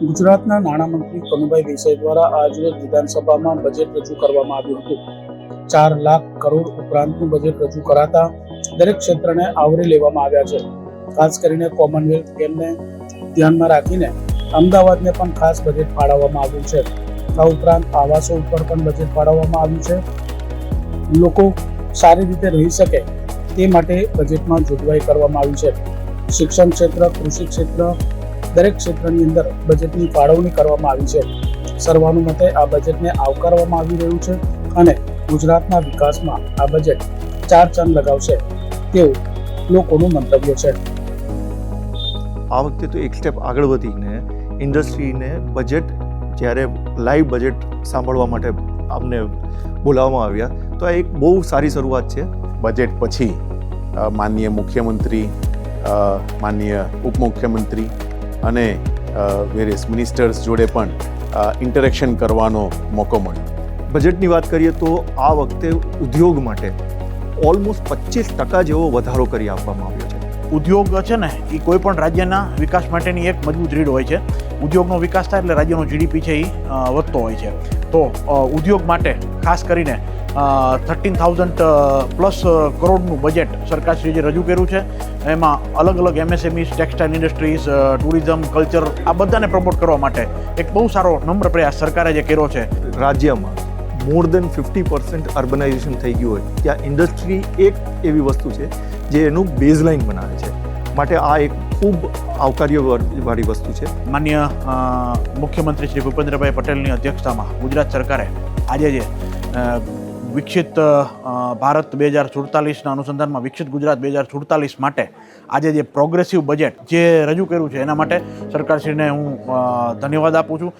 ગુજરાતના નાણામંત્રી કનુભાઈ દેસાઈ દ્વારા આજરોજ વિધાનસભામાં બજેટ રજૂ કરવામાં આવ્યું હતું. ચાર લાખ કરોડ ઉપરાંતનું બજેટ રજૂ કરાતા દરેક ક્ષેત્રને આવરી લેવામાં આવ્યા છે. ખાસ કરીને કોમનવેલ્થ ગેમને ધ્યાનમાં રાખીને અમદાવાદને પણ ખાસ બજેટ ફાળવવામાં આવ્યું છે. આ ઉપરાંત આવાસો ઉપર પણ બજેટ ફાળવવામાં આવ્યું છે. લોકો સારી રીતે રહી શકે તે માટે બજેટમાં જોગવાઈ કરવામાં આવી છે. શિક્ષણ ક્ષેત્ર, કૃષિ ક્ષેત્ર દરેક ક્ષેત્રની અંદર બજેટની ફાળવણી કરવામાં આવી છે. સર્વાનુમતે આ બજેટને આવકારવામાં આવી રહ્યું છે અને ગુજરાતના વિકાસમાં આ બજેટ ચાર ચાંદ લગાવશે તેવું લોકોનું મંતવ્ય છે. આ વખતે તો એક સ્ટેપ આગળ વધીને ઇન્ડસ્ટ્રીને બજેટ જ્યારે લાઈવ બજેટ સાંભળવા માટે અમને બોલાવવામાં આવ્યા તો આ એક બહુ સારી શરૂઆત છે. બજેટ પછી માનનીય મુખ્યમંત્રી માનનીય ઉપમુખ્યમંત્રી અને વેરિયસ મિનિસ્ટર્સ જોડે પણ ઇન્ટરેક્શન કરવાનો મોકો મળ્યો. બજેટની વાત કરીએ તો આ વખતે ઉદ્યોગ માટે ઓલમોસ્ટ પચીસ ટકા જેવો વધારો કરી આપવામાં આવ્યો છે. ઉદ્યોગ છે ને એ કોઈ પણ રાજ્યના વિકાસ માટેની એક મજબૂત રીડ હોય છે. ઉદ્યોગનો વિકાસ થાય એટલે રાજ્યનો જીડીપી છે એ વધતો હોય છે. તો ઉદ્યોગ માટે ખાસ કરીને થર્ટીન થાઉઝન્ડ પ્લસ કરોડનું બજેટ સરકારશ્રીએ રજૂ કર્યું છે, એમાં અલગ અલગ MSMEs textile industries tourism culture આ બધાને પ્રમોટ કરવા માટે એક બહુ સારો નમ્ર પ્રયાસ સરકારે જે કર્યો છે. રાજ્યમાં more than fifty percent urbanisation થઈ ગયું હોય, ત્યાં ઇન્ડસ્ટ્રી એક એવી વસ્તુ છે જે એનું બેઝલાઇન બનાવે છે. માટે આ એક ખૂબ આવકાર્ય વાળી વસ્તુ છે. માન્ય મુખ્યમંત્રી શ્રી ભૂપેન્દ્રભાઈ પટેલની અધ્યક્ષતામાં ગુજરાત સરકારે આજે જે વિકસિત ભારત બે હજાર સુડતાલીસના અનુસંધાનમાં વિકસિત ગુજરાત બે હજાર સુડતાલીસ માટે આજે જે પ્રોગ્રેસિવ બજેટ જે રજૂ કર્યું છે એના માટે સરકારશ્રીને હું ધન્યવાદ આપું છું.